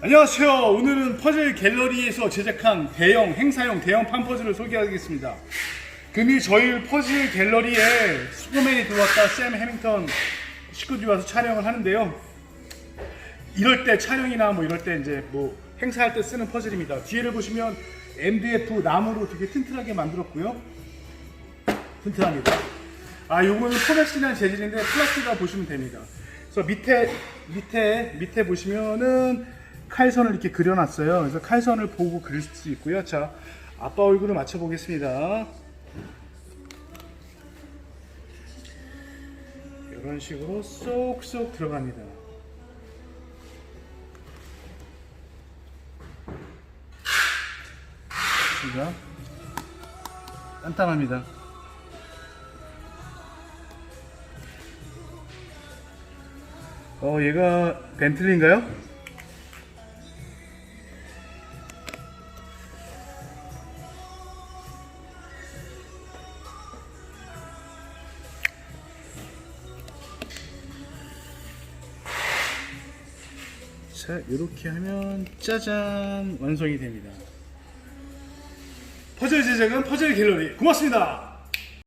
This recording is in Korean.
안녕하세요. 오늘은 퍼즐 갤러리에서 제작한 대형 행사용 대형 판 퍼즐을 소개하겠습니다. 금일 저희 퍼즐 갤러리에 슈퍼맨이 들어왔다 샘 해밍턴 식구들이 와서 촬영을 하는데요. 이럴 때 촬영이나 뭐 이럴 때 이제 뭐 행사할 때 쓰는 퍼즐입니다. 뒤에를 보시면 MDF 나무로 되게 튼튼하게 만들었고요. 튼튼합니다. 아, 요거는 포렉스라는 재질인데 플라스틱이라 보시면 됩니다. 그래서 밑에 밑에 밑에 보시면은 칼선을 이렇게 그려놨어요. 그래서 칼선을 보고 그릴 수 있고요. 자, 아빠 얼굴을 맞춰 보겠습니다. 이런 식으로 쏙쏙 들어갑니다. 진짜 단단합니다. 어, 얘가 벤틀리인가요? 자, 이렇게 하면 짜잔 완성이 됩니다. 퍼즐 제작은 퍼즐 갤러리 고맙습니다.